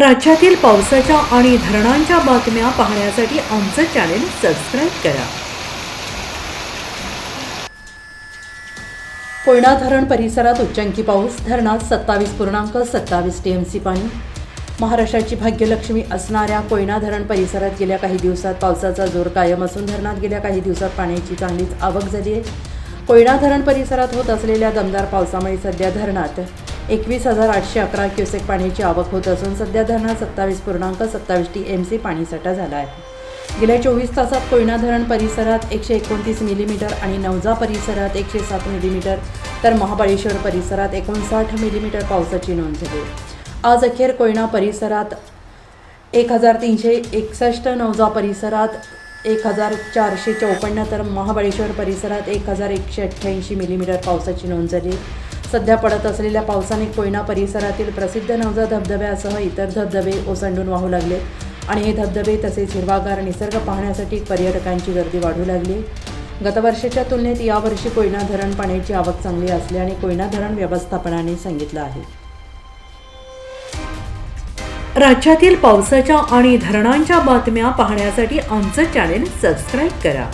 राज्यातील पावसाच्या आणि धरणांच्या बातम्या पाहण्यासाठी आमचं चॅनेल सबस्क्राईब करा. कोयना धरण परिसरात उच्चांकी पाऊस धरणात सत्तावीस पूर्णांक सत्तावीस टी एम सी पाणी. महाराष्ट्राची भाग्यलक्ष्मी असणाऱ्या कोयना धरण परिसरात गेल्या काही दिवसात पावसाचा जोर कायम असून धरणात गेल्या काही दिवसात पाण्याची चांगलीच आवक झाली आहे. कोयना धरण परिसरात होत असलेल्या दमदार पावसामुळे सध्या धरणात एकवीस हजार आठशे अकरा क्युसेक पाण्याची आवक होत असून सध्या धरणात सत्तावीस पूर्णांक सत्तावीस टी एम सी पाणीसाठा झाला आहे. गेल्या चोवीस तासात कोयना धरण परिसरात एकशे एकोणतीस मिलीमीटर आणि नवजा परिसरात एकशे सात मिलीमीटर तर महाबळेश्वर परिसरात एकोणसाठ मिलीमीटर पावसाची नोंद झाली. आज अखेर कोयना परिसरात एक हजार तीनशे एकसष्ट नवजा परिसरात एक हजार चारशे चौपन्न तर महाबळेश्वर परिसरात एक हजार एकशे अठ्ठ्याऐंशी मिलीमीटर पावसाची नोंद झाली. सध्या पडत असलेल्या पावसाने कोयना परिसरातील प्रसिद्ध नवजा धबधब्यासह इतर धबधबे ओसंडून वाहू लागले आणि हे धबधबे तसेच हिरवागार निसर्ग पाहण्यासाठी पर्यटकांची गर्दी वाढू लागली. गतवर्षाच्या तुलनेत यावर्षी कोयना धरण पाण्याची आवक चांगली असल्याने कोयना धरण व्यवस्थापनाने सांगितलं आहे. राज्यातील पावसाच्या आणि धरणांच्या बातम्या पाहण्यासाठी आमचं चॅनेल सबस्क्राईब करा.